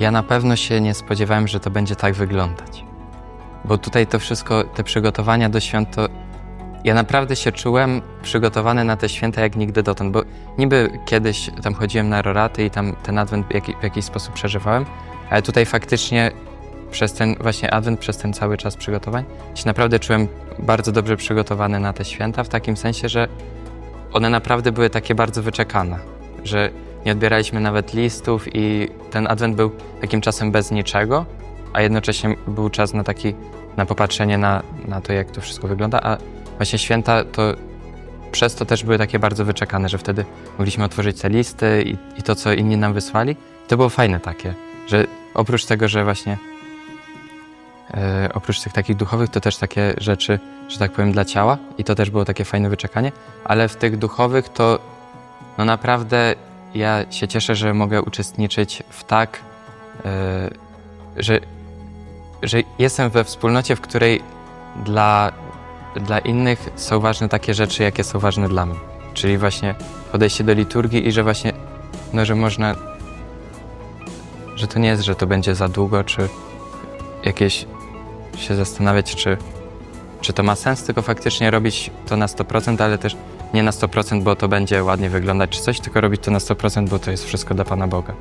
Ja na pewno się nie spodziewałem, że to będzie tak wyglądać. Bo tutaj to wszystko, te przygotowania do świąt, to ja naprawdę się czułem przygotowany na te święta jak nigdy dotąd, bo niby kiedyś tam chodziłem na roraty i tam ten adwent w, jaki, w jakiś sposób przeżywałem, ale tutaj faktycznie przez ten właśnie adwent, przez ten cały czas przygotowań się naprawdę czułem bardzo dobrze przygotowany na te święta, w takim sensie, że one naprawdę były takie bardzo wyczekane, że nie odbieraliśmy nawet listów i ten adwent był takim czasem bez niczego, a jednocześnie był czas na taki, na popatrzenie na, na to, jak to wszystko wygląda, a właśnie święta to przez to też były takie bardzo wyczekane, że wtedy mogliśmy otworzyć te listy i, i to, co inni nam wysłali. To było fajne takie, że oprócz tego, że właśnie e, oprócz tych takich duchowych, to też takie rzeczy, że tak powiem, dla ciała i to też było takie fajne wyczekanie, ale w tych duchowych to no naprawdę ja się cieszę, że mogę uczestniczyć w tak, e, że, że jestem we wspólnocie, w której dla, dla innych są ważne takie rzeczy, jakie są ważne dla mnie. Czyli właśnie podejście do liturgii i że właśnie, no, że można, że to nie jest, że to będzie za długo, czy jakieś się zastanawiać, czy, czy to ma sens, tylko faktycznie robić to na 100%, ale też nie na 100%, bo to będzie ładnie wyglądać czy coś, tylko robić to na 100%, bo to jest wszystko dla Pana Boga.